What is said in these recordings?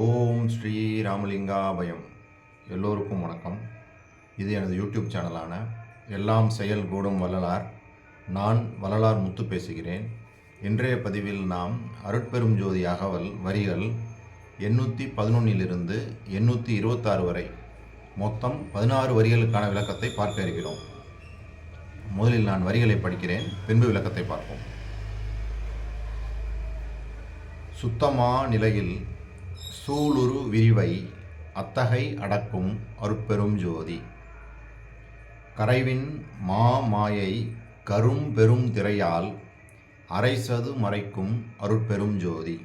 ஓம் ஸ்ரீ ராமலிங்காபயம் எல்லோருக்கும் வணக்கம். இது எனது யூடியூப் சேனலான எல்லாம் செயல் கூடும் வள்ளலார். நான் வள்ளலார் முத்து பேசுகிறேன். இன்றைய பதிவில் நாம் அருட்பெரும் ஜோதி அகவல் வரிகள் எண்ணூற்றி பதினொன்னிலிருந்து எண்ணூற்றி இருபத்தாறு வரை. மொத்தம் பதினாறு வரிகளுக்கான விளக்கத்தை பார்க்க இருக்கிறோம். முதலில் நான் வரிகளை படிக்கிறேன் பின்பு விளக்கத்தை பார்ப்போம். சுத்தமா நிலையில் சூளுரு விரிவை அத்தகை அடக்கும் அருட்பெரும் ஜோதி. கரைவின் மா மாயை கரும் பெரும் திரையால் அரைசது மறைக்கும் அருட்பெரும் ஜோதி.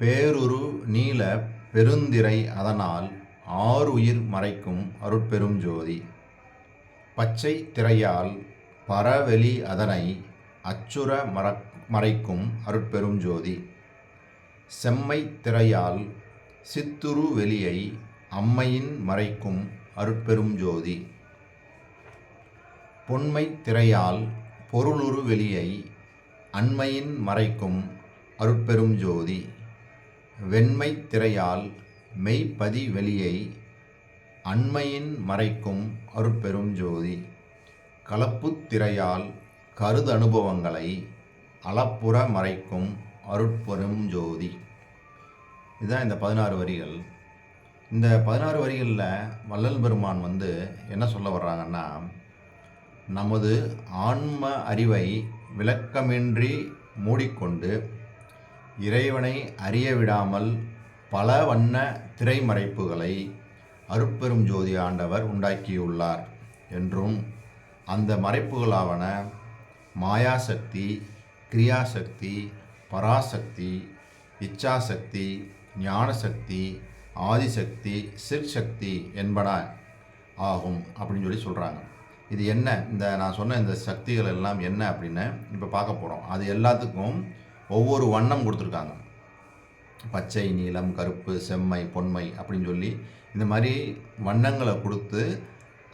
பேருரு நீல பெருந்திரை அதனால் ஆறுயிர் மறைக்கும் அருட்பெரும் ஜோதி. பச்சை திரையால் பரவெளி அதனை அச்சுர மற மறைக்கும் அருட்பெரும் ஜோதி. செம்மை திரையால் சித்துரு வெளியை அம்மையின் மறைக்கும் அருட்பெரும் ஜோதி. பொன்மை திரையால் பொருளுரு வெளியை அண்மையின் மறைக்கும் அருட்பெரும் ஜோதி. வெண்மை திரையால் மெய்ப்பதி வெளியை அண்மையின் மறைக்கும் அருட்பெரும் ஜோதி. கலப்புத் திரையால் கருதனுபவங்களை அளப்புற மறைக்கும் அருட்பெரும் ஜோதி. இதுதான் இந்த பதினாறு வரிகள். இந்த பதினாறு வரிகளில் வள்ளல் பெருமான் வந்து என்ன சொல்ல வர்றாங்கன்னா நமது ஆன்ம அறிவை விளக்கமின்றி மூடிக்கொண்டு இறைவனை அறிய விடாமல் பல வண்ண திரைமறைப்புகளை அருட்பெரும் ஜோதி ஆண்டவர் உண்டாக்கியுள்ளார் என்றும் அந்த மறைப்புகளாவன மாயாசக்தி கிரியாசக்தி பராசக்தி இச்சாசக்தி ஞானசக்தி ஆதிசக்தி சிற்சக்தி என்பன ஆகும் அப்படின்னு சொல்லி சொல்கிறாங்க இது என்ன? இந்த நான் சொன்ன இந்த சக்திகள் எல்லாம் என்ன அப்படின்னு இப்போ பார்க்க போகிறோம் அது எல்லாத்துக்கும் ஒவ்வொரு வண்ணம் கொடுத்துருக்காங்க. பச்சை நீலம் கருப்பு செம்மை பொன்மை அப்படின்னு சொல்லி இந்த மாதிரி வண்ணங்களை கொடுத்து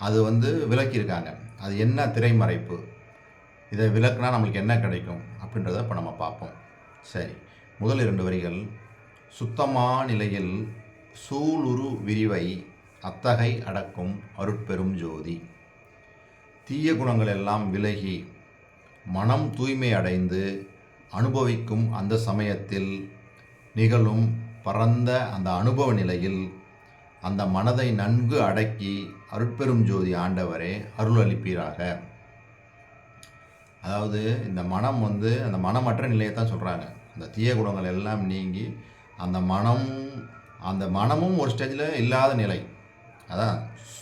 அது வந்து விளக்கியிருக்காங்க. அது என்ன திரைமறைப்பு? இதை விளக்குனா நம்மளுக்கு என்ன கிடைக்கும் அப்படின்றத இப்போ நம்ம பார்ப்போம். சரி. முதல் இரண்டு வரிகள். சுத்தமா நிலையில் சூளுரு விரிவை அத்தகை அடக்கும் அருட்பெரும் ஜோதி. தீய குணங்கள் எல்லாம் விலகி மனம் தூய்மை அடைந்து அனுபவிக்கும் அந்த சமயத்தில் நிகழும் பரந்த அந்த அனுபவ நிலையில் அந்த மனதை நன்கு அடக்கி அருட்பெரும் ஜோதி ஆண்டவரே அருள் அளிப்பீராக அதாவது இந்த மனம் வந்து அந்த மனமற்ற நிலையை தான் சொல்கிறாங்க அந்த தீய குணங்கள் எல்லாம் நீங்கி அந்த மனம் அந்த மனமும் ஒரு ஸ்டேஜில் இல்லாத நிலை. அதான்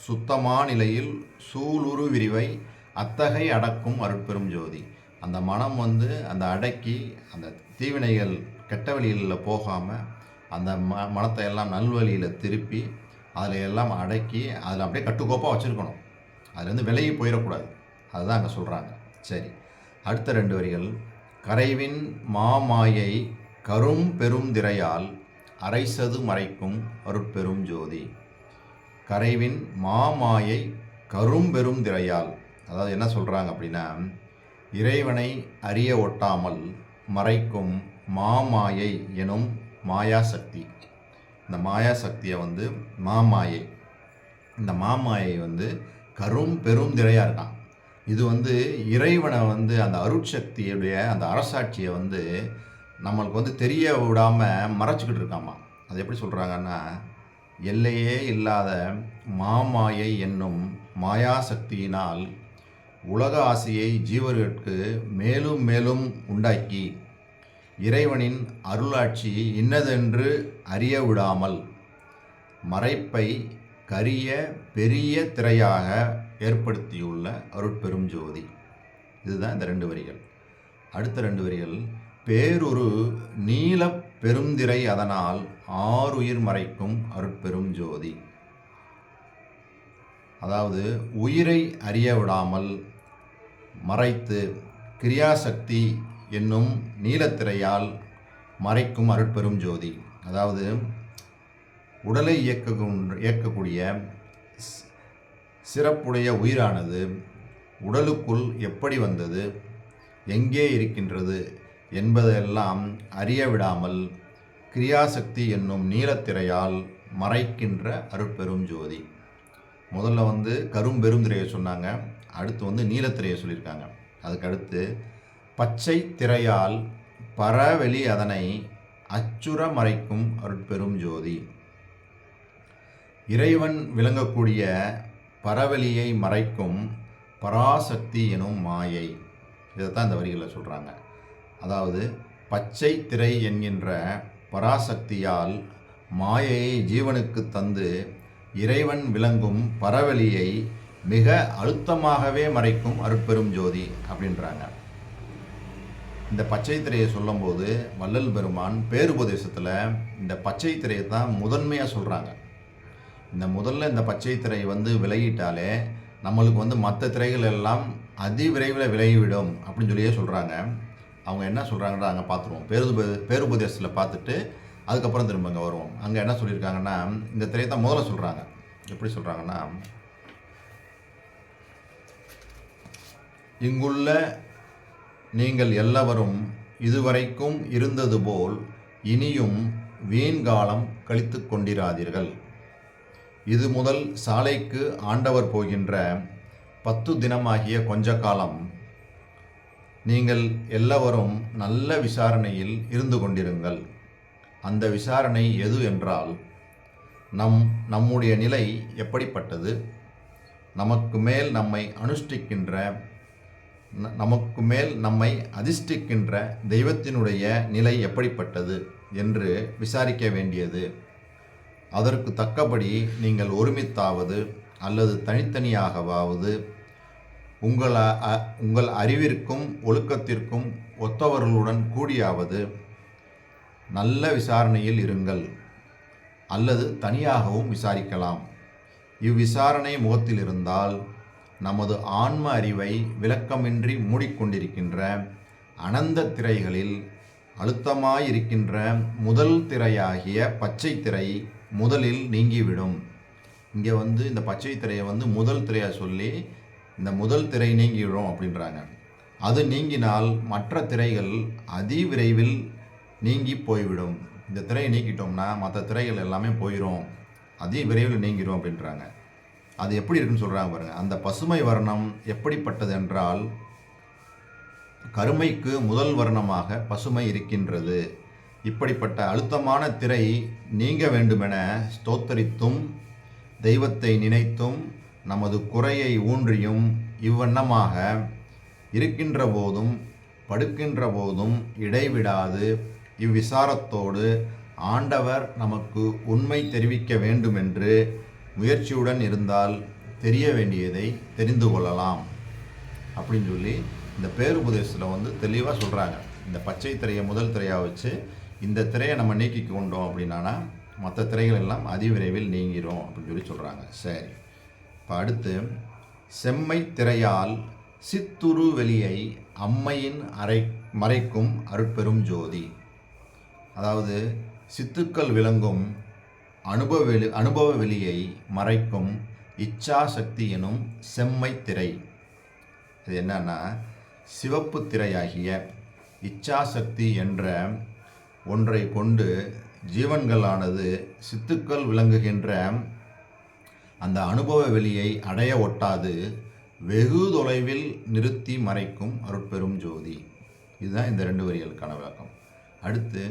சுத்தமான நிலையில் சூளுரு விரிவை அத்தகை அடக்கும் அருட்பெரும் ஜோதி. அந்த மனம் வந்து அந்த அடக்கி அந்த தீவினைகள் கெட்ட வழியில் போகாமல் அந்த ம மனத்தை எல்லாம் நல்வழியில் திருப்பி அதில் எல்லாம் அடக்கி அதில் அப்படியே கட்டுக்கோப்பாக வச்சுருக்கணும். அதுலேருந்து விலகி போயிடக்கூடாது. அதுதான் அங்கே சொல்கிறாங்க சரி. அடுத்த ரெண்டு வரிகள். கரைவின் மாமாயை கரும் பெரும் திரையால் அரைசது மறைக்கும் அருட்பெரும் ஜோதி. கரைவின் மாமாயை கரும்பெரும் திரையால் அதாவது என்ன சொல்கிறாங்க அப்படின்னா இறைவனை அறிய ஒட்டாமல் மறைக்கும் மாமாயை எனும் மாயாசக்தி. இந்த மாயாசக்தியை வந்து மாமாயை இந்த மாமாயை வந்து கரும் பெரும் திரையாக இருக்கான். இது வந்து இறைவனை வந்து அந்த அருட்சக்தியுடைய அந்த அரசாட்சியை வந்து நம்மளுக்கு வந்து தெரிய விடாமல் மறைச்சிக்கிட்டு இருக்காமா? அது எப்படி சொல்கிறாங்கன்னா எல்லையே இல்லாத மாமாயை என்னும் மாயாசக்தியினால் உலக ஆசையை ஜீவர்களுக்கு மேலும் மேலும் உண்டாக்கி இறைவனின் அருளாட்சி இன்னதென்று அறிய விடாமல் மறைப்பை கரிய பெரிய திரையாக ஏற்படுத்தியுள்ள அருட்பெரும் ஜோதி. இதுதான் இந்த ரெண்டு வரிகள். அடுத்த ரெண்டு வரிகள் பேரொரு நீல பெருந்திரை அதனால் ஆறுயிர் மறைக்கும் அருட்பெரும் ஜோதி அதாவது உயிரை அறிய விடாமல் மறைத்து கிரியாசக்தி என்னும் நீலத்திரையால் மறைக்கும் அருட்பெரும் ஜோதி. அதாவது உடலை இயக்க இயக்கக்கூடிய சிறப்புடைய உயிரானது உடலுக்குள் எப்படி வந்தது எங்கே இருக்கின்றது என்பதெல்லாம் அறிய விடாமல் கிரியாசக்தி என்னும் நீலத்திரையால் மறைக்கின்ற அருட்பெரும் ஜோதி. முதல்ல வந்து கரும்பெரும் திரையை சொன்னாங்க அடுத்து வந்து நீலத்திரையை சொல்லியிருக்காங்க. அதுக்கடுத்து பச்சை திரையால் பரவெளி அதனை அச்சுற மறைக்கும் அருட்பெரும் ஜோதி. இறைவன் விளங்கக்கூடிய பரவெளியை மறைக்கும் பராசக்தி எனும் மாயை. இதை தான் இந்த வரிகளில் சொல்கிறாங்க அதாவது பச்சை திரை என்கின்ற பராசக்தியால் மாயையை ஜீவனுக்கு தந்து இறைவன் விளங்கும் பரவெளியை மிக அழுத்தமாகவே மறைக்கும் அருட்பெரும் ஜோதி அப்படின்றாங்க. இந்த பச்சை திரையை சொல்லும்போது வள்ளல் பெருமான் பேருபதேசத்தில் இந்த பச்சை திரையை தான் முதன்மையாக சொல்கிறாங்க இந்த முதல்ல இந்த பச்சை திரை வந்து விலகிட்டாலே நம்மளுக்கு வந்து மற்ற திரைகள் எல்லாம் அதி விரைவில் விலகிவிடும் அப்படின்னு சொல்லியே சொல்கிறாங்க அவங்க என்ன சொல்கிறாங்கன்ற அங்கே பார்த்துருவோம். பேருப பேருபதேசத்தில் பார்த்துட்டு அதுக்கப்புறம் திரும்ப அங்கே வருவோம். அங்கே என்ன சொல்லியிருக்காங்கன்னா இந்த திரையை தான் முதல்ல சொல்கிறாங்க எப்படி சொல்கிறாங்கன்னா இங்குள்ள நீங்கள் எல்லாவரும் இதுவரைக்கும் இருந்தது போல் இனியும் வீண்காலம் கழித்து கொண்டிராதீர்கள். இது முதல் சாலைக்கு ஆண்டவர் போகின்ற பத்து தினமாகிய கொஞ்ச காலம் நீங்கள் எல்லாவரும் நல்ல விசாரணையில் இருந்து கொண்டிருங்கள். அந்த விசாரணை எது என்றால் நம் நம்முடைய நிலை எப்படிப்பட்டது? நமக்கு மேல் நம்மை அனுஷ்டிக்கின்ற ந- நமக்கு மேல் நம்மை அதிர்ஷ்டிக்கின்ற தெய்வத்தினுடைய நிலை எப்படிப்பட்டது என்று விசாரிக்க வேண்டியது. அதற்கு தக்கபடி நீங்கள் ஒருமித்தாவது அல்லது தனித்தனியாகவாவது உங்கள் அ- உங்கள் அறிவிற்கும் ஒழுக்கத்திற்கும் ஒத்தவர்களுடன் கூடியாவது நல்ல விசாரணையில் இருங்கள் அல்லது தனியாகவும் விசாரிக்கலாம். இவ்விசாரணை முகத்தில் இருந்தால் நமது ஆன்ம அறிவை விளக்கமின்றி மூடிக்கொண்டிருக்கின்ற அனந்த திரைகளில் அழுத்தமாயிருக்கின்ற முதல் திரையாகிய பச்சை திரை முதலில் நீங்கிவிடும். இங்கே வந்து இந்த பச்சை திரையை வந்து முதல் திரையாக சொல்லி இந்த முதல் திரை நீங்கிவிடும் அப்படின்றாங்க. அது நீங்கினால் மற்ற திரைகள் அதி விரைவில் நீங்கி போய்விடும். இந்த திரையை நீக்கிட்டோம்னா மற்ற திரைகள் எல்லாமே போயிடும் அதி விரைவில் நீங்கிடும் அப்படின்றாங்க. அது எப்படி இருக்குன்னு சொல்கிறாங்க பாருங்கள் அந்த பசுமை வர்ணம் எப்படிப்பட்டது என்றால் கருமைக்கு முதல் வர்ணமாக பசுமை இருக்கின்றது. இப்படிப்பட்ட அழுத்தமான திரை நீங்க வேண்டுமென ஸ்தோத்தரித்தும் தெய்வத்தை நினைத்தும் நமது குறையை ஊன்றியும் இவ்வண்ணமாக இருக்கின்ற போதும் படுக்கின்ற போதும் இடைவிடாது இவ்விசாரத்தோடு ஆண்டவர் நமக்கு உண்மை தெரிவிக்க வேண்டுமென்று முயற்சியுடன் இருந்தால் தெரிய வேண்டியதை தெரிந்து கொள்ளலாம். அப்படின்னு சொல்லி இந்த பேருபதேசத்தில் வந்து தெளிவாக சொல்கிறாங்க இந்த பச்சை திரையை முதல் திரையாக வச்சு இந்த திரையை நம்ம நீக்கி கொண்டோம் அப்படின்னா மற்ற திரைகள் எல்லாம் அதிவிரைவில் நீங்கிரும் அப்படின்னு சொல்லி சொல்கிறாங்க சரி. இப்போ அடுத்து செம்மை திரையால் சித்துரு வெளியை அம்மையின் அரை மறைக்கும் அருட்பெரும் ஜோதி. அதாவது சித்துக்கள் விளங்கும் அனுபவ வெளி அனுபவ வெளியை மறைக்கும் இச்சா சக்தி எனும் செம்மை திரை. இது என்னன்னா சிவப்பு திரையாகிய இச்சாசக்தி என்ற ஒன்றை கொண்டு ஜீவன்களானது சித்துக்கள் விளங்குகின்ற அந்த அனுபவ வெளியை அடைய ஒட்டாது வெகு தொலைவில் நிறுத்தி மறைக்கும் அருட்பெரும் ஜோதி. இதுதான் இந்த ரெண்டு வரிகளுக்கான விளக்கம் அடுத்து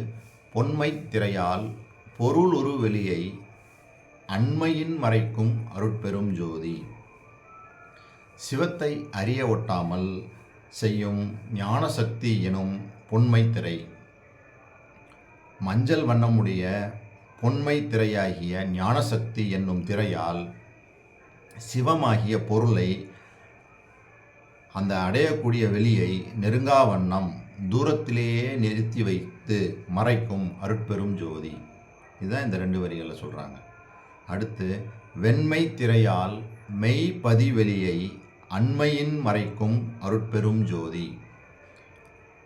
பொன்மை திரையால் பொருளுரு வெளியை அண்மையின் மறைக்கும் அருட்பெரும் ஜோதி. சிவத்தை அறிய ஒட்டாமல் செய்யும் ஞானசக்தி எனும் பொன்மை திரை. மஞ்சள் வண்ணமுடைய பொன்மை திரையாகிய ஞானசக்தி என்னும் திரையால் சிவமாகிய பொருளை அந்த அடையக்கூடிய வெளியை நெருங்கா வண்ணம் தூரத்திலேயே நிறுத்தி வைத்து மறைக்கும் அருட்பெரும் ஜோதி. இதுதான் இந்த ரெண்டு வரிகளில் சொல்கிறாங்க அடுத்து வெண்மை திரையால் மெய் பதிவெளியை அண்மையின் மறைக்கும் அருட்பெரும் ஜோதி.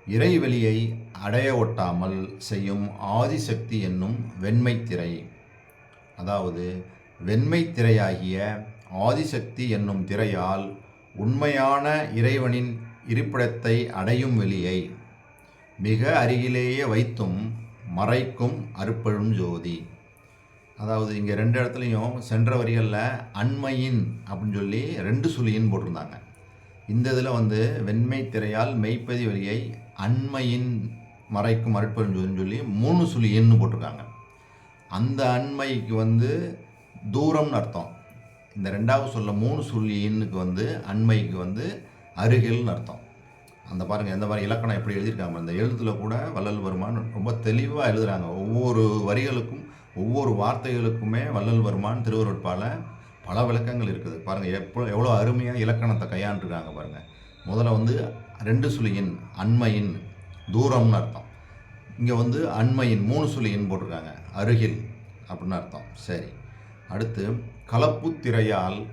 இறைவெளியை அடைய ஒட்டாமல் செய்யும் ஆதிசக்தி என்னும் வெண்மை திரை அதாவது வெண்மை திரையாகிய ஆதிசக்தி என்னும் திரையால் உண்மையான இறைவனின் இருப்பிடத்தை அடையும் வெளியை மிக அருகிலேயே வைத்தும் மறைக்கும் அருப்பெரும் ஜோதி. அதாவது இங்கே ரெண்டு இடத்துலையும் சென்ற வரிகளில் அண்மையின் அப்படின்னு சொல்லி ரெண்டு சுழியின் போட்டிருந்தாங்க. இந்த இதில் வந்து வெண்மை திரையால் மெய்ப்பதி வழியை அண்மையின் மறைக்கும் அருட்பெரும் சொல்லி மூணு சுழியின்னு போட்டிருக்காங்க. அந்த அண்மைக்கு வந்து தூரம்னு அர்த்தம். இந்த ரெண்டாவது சொல்ல மூணு சுழியின்னுக்கு வந்து அண்மைக்கு வந்து அருகில்னு அர்த்தம். அந்த பாருங்கள் எந்த மாதிரி இலக்கணம் எப்படி எழுதியிருக்காங்க? அந்த எழுத்தில் கூட வள்ளல் பெருமான் ரொம்ப தெளிவாக எழுதுகிறாங்க ஒவ்வொரு வரிகளுக்கும் ஒவ்வொரு வார்த்தைகளுக்குமே வள்ளல் பெருமான் திருவருட்பால பல விளக்கங்கள் இருக்குது. பாருங்கள் எப்போ எவ்வளோ அருமையாக இலக்கணத்தை கையாண்டுருக்காங்க பாருங்கள் முதல்ல வந்து ரெண்டு சுழியின் அண்மையின் தூரம்னு அர்த்தம். இங்கே வந்து அண்மையின் மூணு சுழியின் போட்டிருக்காங்க. அருகில் அப்படின்னு அர்த்தம். சரி. அடுத்து கலப்பு திரையால்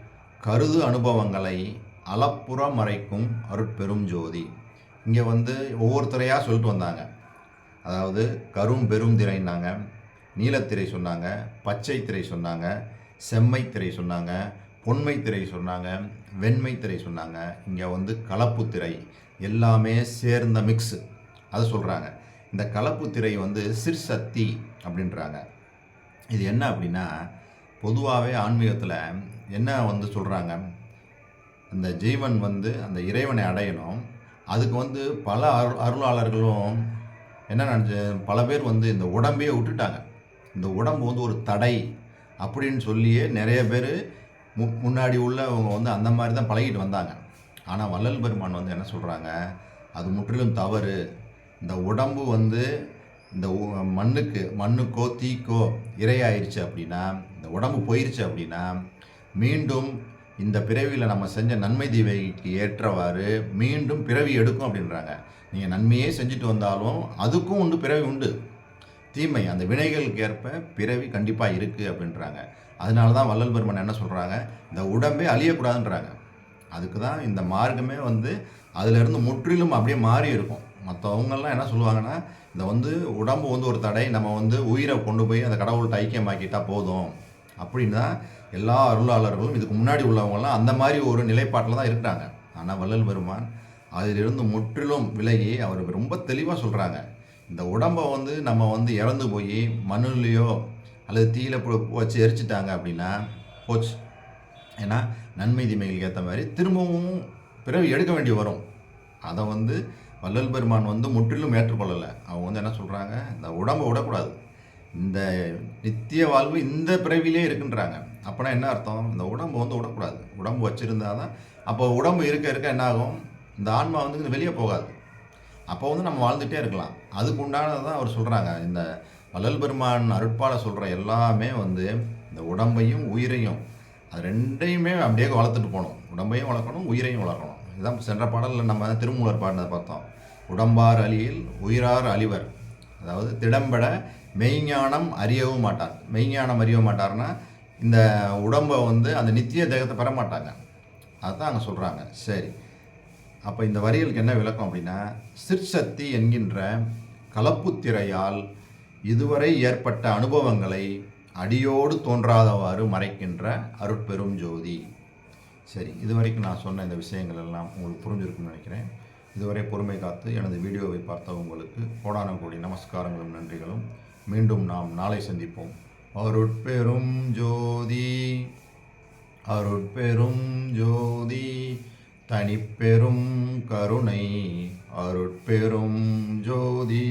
கருது அனுபவங்களை அலப்புற மறைக்கும் அருட்பெரும் ஜோதி. இங்கே வந்து ஒவ்வொருத்தரையாக சொல்லிட்டு வந்தாங்க. அதாவது கரும் பெரும் திரைன்னாங்க. நீலத்திரை சொன்னாங்க. பச்சை திரை சொன்னாங்க. செம்மை திரை சொன்னாங்க. பொன்மை திரை சொன்னாங்க. வெண்மை திரை சொன்னாங்க. இங்கே வந்து கலப்பு திரை. எல்லாமே சேர்ந்த மிக்ஸு அதை சொல்கிறாங்க இந்த கலப்பு திரை வந்து சிற்சக்தி அப்படின்றாங்க. இது என்ன அப்படின்னா பொதுவாகவே ஆன்மீகத்தில் என்ன வந்து சொல்கிறாங்க அந்த ஜீவன் வந்து அந்த இறைவனை அடையணும். அதுக்கு வந்து பல அரு அருளாளர்களும் என்ன நினச்சி பல பேர் வந்து இந்த உடம்பையே விட்டுட்டாங்க. இந்த உடம்பு வந்து ஒரு தடை அப்படின்னு சொல்லியே நிறைய பேர் மு முன்னாடி உள்ளவங்க வந்து அந்த மாதிரி தான் பழகிட்டு வந்தாங்க. ஆனால் வள்ளல் பெருமான் வந்து என்ன சொல்கிறாங்க அது முற்றிலும் தவறு. இந்த உடம்பு வந்து இந்த மண்ணுக்கு மண்ணுக்கோ தீக்கோ இரையாயிருச்சு அப்படின்னா இந்த உடம்பு போயிருச்சு அப்படின்னா மீண்டும் இந்த பிறவியில் நம்ம செஞ்ச நன்மை தீவைக்கு ஏற்றவாறு மீண்டும் பிறவி எடுக்கும் அப்படின்றாங்க. நீங்கள் நன்மையே செஞ்சுட்டு வந்தாலும் அதுக்கும் உண்டு பிறவி உண்டு. தீமை அந்த வினைகளுக்கு ஏற்ப பிறவி கண்டிப்பாக இருக்குது அப்படின்றாங்க. அதனால தான் வள்ளல் பெருமன் என்ன சொல்கிறாங்க இந்த உடம்பே அழியக்கூடாதுன்றாங்க. அதுக்கு தான் இந்த மார்க்கமே வந்து அதிலிருந்து முற்றிலும் அப்படியே மாறி இருக்கும். மற்றவங்கெல்லாம் என்ன சொல்லுவாங்கன்னா இந்த வந்து உடம்பு வந்து ஒரு தடை நம்ம வந்து உயிரை கொண்டு போய் அந்த கடவுள்கிட்ட ஐக்கியமாக்கிட்டால் போதும். அப்படின்னு தான் எல்லா அருளாளர்களும் இதுக்கு முன்னாடி உள்ளவங்கெல்லாம் அந்த மாதிரி ஒரு நிலைப்பாட்டில் தான் இருக்கிறாங்க. ஆனால் வள்ளல் பெருமான் அதிலிருந்து முற்றிலும் விலகி அவர் ரொம்ப தெளிவாக சொல்கிறாங்க இந்த உடம்பை வந்து நம்ம வந்து இறந்து போய் மண்ணுலேயோ அல்லது தீயில வச்சு எரிச்சிட்டாங்க அப்படின்னா போச்சு. ஏன்னா நன்மை தீமைகளுக்கு ஏற்ற மாதிரி திரும்பவும் பிறவி எடுக்க வேண்டி வரும். அதை வந்து வள்ளல் பெருமான் வந்து முற்றிலும் ஏற்றுக்கொள்ளலை. அவங்க வந்து என்ன சொல்கிறாங்க இந்த உடம்பை விடக்கூடாது. இந்த நித்திய வாழ்வு இந்த பிறவிலே இருக்குன்றாங்க. அப்போனா என்ன அர்த்தம்? இந்த உடம்பு வந்து விடக்கூடாது. உடம்பு வச்சுருந்தா தான் அப்போ உடம்பு இருக்க இருக்க என்ன ஆகும்? இந்த ஆன்மா வந்து வெளியே போகாது. அப்போ வந்து நம்ம வாழ்ந்துகிட்டே இருக்கலாம். அதுக்கு உண்டானது தான் அவர் சொல்கிறாங்க இந்த வள்ளல் பெருமான் அருட்பாலை சொல்கிற எல்லாமே வந்து இந்த உடம்பையும் உயிரையும் அது ரெண்டையுமே அப்படியே வளர்த்துட்டு போகணும். உடம்பையும் வளர்க்கணும் உயிரையும் வளர்க்கணும். இதுதான் சென்ற பாடலில் நம்ம திருமூலர் பாடினதை பார்த்தோம். உடம்பார் அழியில் உயிரார் அழிவர். அதாவது திடம்பட மெய்ஞானம் அறியவும் மாட்டார். மெய்ஞானம் அறிய மாட்டார்னா இந்த உடம்பை வந்து அந்த நித்திய தேகத்தை பெற மாட்டாங்க. அதுதான் அங்கே சொல்கிறாங்க சரி. அப்போ இந்த வரிகளுக்கு என்ன விளக்கம் அப்படின்னா சிற்சக்தி என்கின்ற கலப்புத்திரையால் இதுவரை ஏற்பட்ட அனுபவங்களை அடியோடு தோன்றாதவாறு மறைக்கின்ற அருட்பெரும் ஜோதி. சரி இதுவரைக்கும் நான் சொன்ன இந்த விஷயங்கள் எல்லாம் உங்களுக்கு புரிஞ்சிருக்கும்னு நினைக்கிறேன். இதுவரை பொறுமை காத்து எனது வீடியோவை பார்த்த உங்களுக்கு கோடான கோடி நமஸ்காரங்களும் நன்றிகளும். மீண்டும் நாம் நாளை சந்திப்போம். அருட்பெரும் ஜோதி அருட்பெரும் ஜோதி தனிப்பெரும் கருணை அருட்பெரும் ஜோதி.